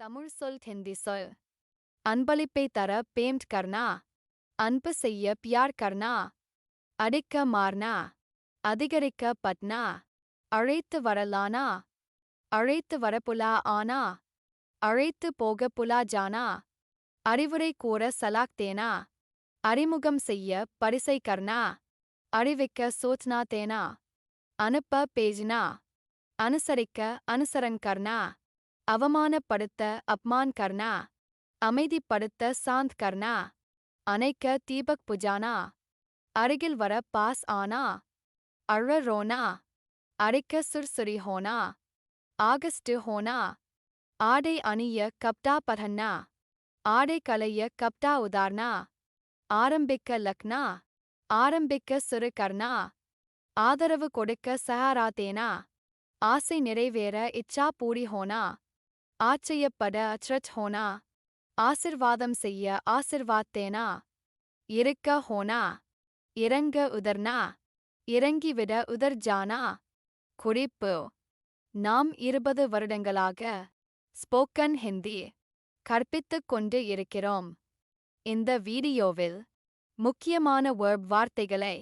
தமிழ் சொல் ஹிந்தி சொல். அன்பளிப்பை தர பேம்ட் கர்னா அன்பு செய்ய பியார் கர்னா அடிக்க மார்னா அதிகரிக்க பட்னா அழைத்து வரலானா. அழைத்து வரப்புலா ஆனா. அழைத்து போக புலா ஜானா. அறிவுரை கூற சலாக் தேனா. அறிமுகம் செய்ய பரிசை கர்னா அறிவிக்க சோச்னா தேனா. அனுப்ப பேஜ்னா. அனுசரிக்க அனுசரன் கர்னா அவமானப்படுத்த அப்மான் கர்னா அமைதிப்படுத்த சாந்த் கர்னா அணைக்க தீபக் புஜானா அருகில் வர பாஸ் ஆனா அழ ரோனா அரைக்க சுர்சுரி ஹோனா ஆகஸ்ட் ஹோனா ஆடை அணிய கப்டா பதன்னா ஆடை கலைய கப்டா உதார்னா ஆரம்பிக்க லக்னா ஆரம்பிக்க சுரு கர்னா ஆதரவு கொடுக்க சஹாரா தேனா ஆசை நிறைவேற இச்சா பூரி ஹோனா ஆச்சரியப்பட அச்ரச் ஹோனா? ஆசிர்வாதம் செய்ய ஆசிர்வாத்தேனா? இருக்க ஹோனா? இறங்க உதர்னா? இறங்கிவிட உதர் ஜானா குறிப்பு. நாம் இருபது வருடங்களாக ஸ்போக்கன் ஹிந்தி கற்பித்துக் கொண்டு இருக்கிறோம். இந்த வீடியோவில் முக்கியமான வேர்ப் வார்த்தைகளை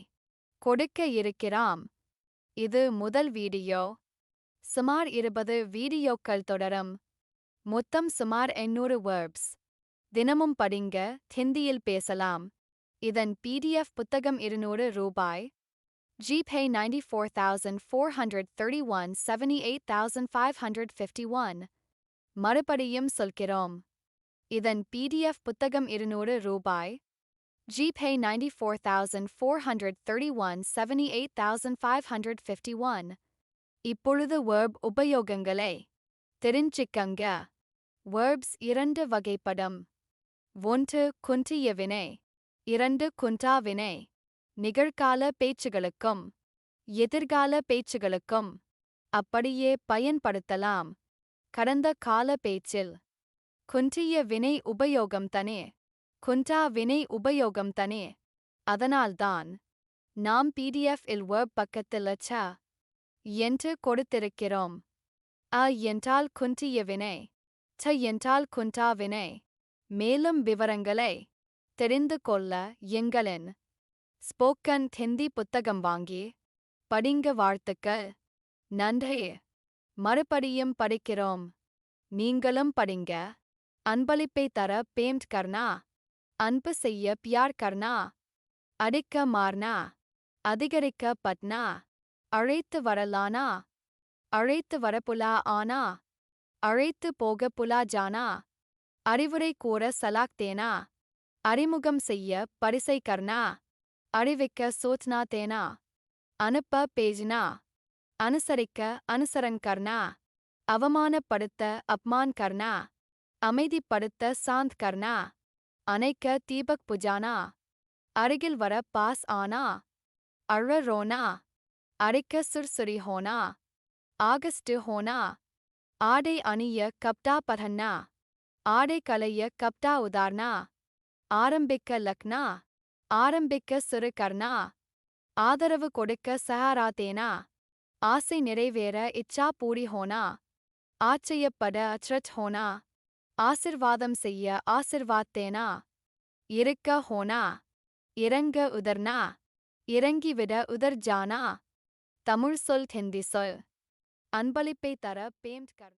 கொடுக்க இருக்கிறாம். இது முதல் வீடியோ. சுமார் இருபது வீடியோக்கள் தொடரும். மொத்தம் சுமார் எண்ணூறு வேர்ப்ஸ் தினமும் படிங்க ஹிந்தியில் பேசலாம். இதன் பிடிஎஃப் புத்தகம் இருநூறு ரூபாய். GPay ninety four thousand four hundred thirty one seventy eight thousand five hundred fifty one மறுபடியும் சொல்கிறோம். இதன் பிடிஎஃப் புத்தகம் இருநூறு ரூபாய். GPay ninety four thousand four hundred thirty one seventy eight thousand five hundred fifty one இப்பொழுது verb உபயோகங்களை தெரிஞ்சிக்கங்க. Verbs இரண்டு வகைப்படம். ஒன்று குன்றிய வினை இரண்டு குண்டா வினை நிகழ்கால பேச்சுகளுக்கும் எதிர்கால பேச்சுகளுக்கும் அப்படியே பயன்படுத்தலாம். கடந்த கால பேச்சில் குன்றிய வினை உபயோகம் தனே குண்டா வினை உபயோகம் தனே. அதனால்தான் நாம் பிடிஎஃப் இல் வேர்ப் பக்கத்தில் ச என்று கொடுத்திருக்கிறோம். அ என்றால் குன்றிய வினை ச என்றால் குண்டாவினை மேலும் விவரங்களை தெரிந்து கொள்ள எங்களின் ஸ்போக்கன் ஹிந்தி புத்தகம் வாங்கி படிங்க வாழ்த்துக்கள். நன்றி. மறுபடியும் படிக்கிறோம். நீங்களும் படிங்க. அன்பளிப்பை தர பேம்ட் கர்னா அன்பு செய்ய பியார் கர்னா அடிக்க மார்னா அதிகரிக்க பட்னா அழைத்து வரலானா. அழைத்து வர புலா ஆனா. அழைத்து போக புலா ஜானா அறிவுரை கூற சலாக் தேனா அறிமுகம் செய்ய பரிசை கர்னா அறிவிக்க சோச்னா தேனா அனுப்ப பேஜ்னா? அனுசரிக்க அனுசரன் கர்னா அவமானப்படுத்த அப்மான் கர்னா அமைதிப்படுத்த சாந்த் கர்னா அணைக்க தீபக் புஜானா? அருகில் வர பாஸ் ஆனா? அழ ரோனா அரைக்க சுர்சுரி ஹோனா? ஆகஸ்ட் ஹோனா? ஆடை அணிய கப்டா பதன்னா ஆடை கலைய கப்டா உதார்னா? ஆரம்பிக்க லக்னா? ஆரம்பிக்க சுருக்கர்னா கர்னா ஆதரவு கொடுக்க சஹாரா தேனா ஆசை நிறைவேற இச்சா பூரி ஹோனா? ஆச்சரியப்பட அச்ரட் ஹோனா? ஆசிர்வாதம் செய்ய ஆசிர்வாத்தேனா? இருக்க ஹோனா? இறங்க உதர்னா? இறங்கிவிட உதர் ஜானா தமிழ் சொல் ஹிந்தி சொல். அன்பளிப்பை தர பேம்ட் கர்